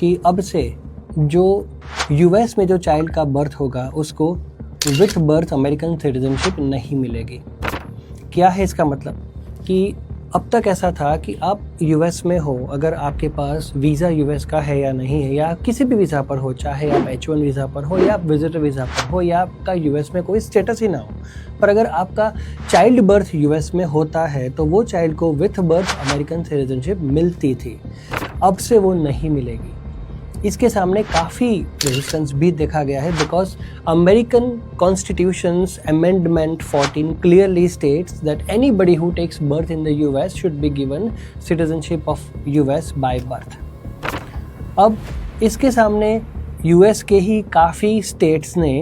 कि अब से जो यूएस में जो चाइल्ड का बर्थ होगा, उसको विथ बर्थ अमेरिकन सिटीजनशिप नहीं मिलेगी। क्या है इसका मतलब? कि अब तक ऐसा था कि आप यूएस में हो, अगर आपके पास वीज़ा यूएस का है या नहीं है, या किसी भी वीज़ा पर हो, चाहे आप एच वन वीज़ा पर हो, या आप विजिटर वीज़ा पर हो, या आपका यूएस में कोई स्टेटस ही ना हो। पर अगर आपका चाइल्ड बर्थ यूएस में होता है तो वो चाइल्ड को विथ बर्थ अमेरिकन सिटीजनशिप मिलती थी। अब से वो नहीं मिलेगी। इसके सामने काफ़ी रेजिस्टेंस भी देखा गया है because American constitutions amendment 14 clearly states that anybody who takes birth in the US should be given citizenship of US by birth अब इसके सामने यूएस के ही काफ़ी स्टेट्स ने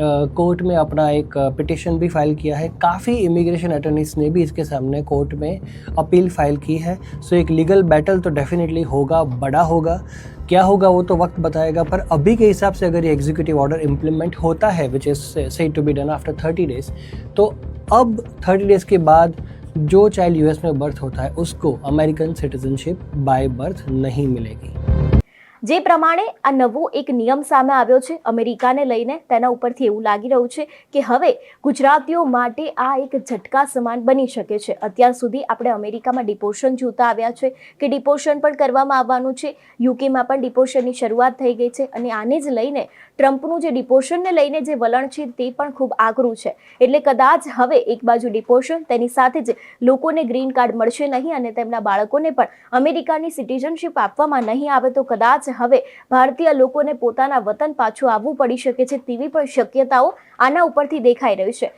कोर्ट में अपना एक पिटिशन भी फ़ाइल किया है। काफ़ी इमिग्रेशन अटर्नीज ने भी इसके सामने कोर्ट में अपील फ़ाइल की है। सो एक लीगल बैटल तो डेफिनेटली होगा, बड़ा होगा। क्या होगा वो तो वक्त बताएगा, पर अभी के हिसाब से अगर ये एग्जीक्यूटिव ऑर्डर इम्प्लीमेंट होता है which is set to be done after thirty days तो अब थर्टी डेज़ के बाद जो चाइल्ड यूएस में बर्थ होता है, उसको अमेरिकन सिटीजनशिप बाय बर्थ नहीं मिलेगी। જે પ્રમાણે આ નવો એક નિયમ સામે આવ્યો છે, અમેરિકાને લઈને તેના ઉપરથી એવું લાગી રહ્યું છે કે હવે ગુજરાતીઓ માટે આ એક ઝટકા સમાન બની શકે છે. અત્યાર સુધી આપણે અમેરિકામાં ડિપોર્શન જોતા આવ્યા છે કે ડિપોર્શન પણ કરવામાં આવવાનું છે. યુકેમાં પણ ડિપોર્શનની શરૂઆત થઈ ગઈ છે અને આને જ લઈને ટ્રમ્પનું જે ડિપોર્શનને લઈને જે વલણ છે તે પણ ખૂબ આકરું છે. એટલે કદાચ હવે એક બાજુ ડિપોર્શન તેની સાથે જ લોકોને ગ્રીન કાર્ડ મળશે નહીં અને તેમના બાળકોને પણ અમેરિકાની સિટીઝનશીપ આપવામાં નહીં આવે તો કદાચ હવે ભારતીય લોકોને પોતાના વતન પાછું આવવું પડી શકે છે તેવી પણ શક્યતાઓ આના ઉપરથી દેખાઈ રહી છે.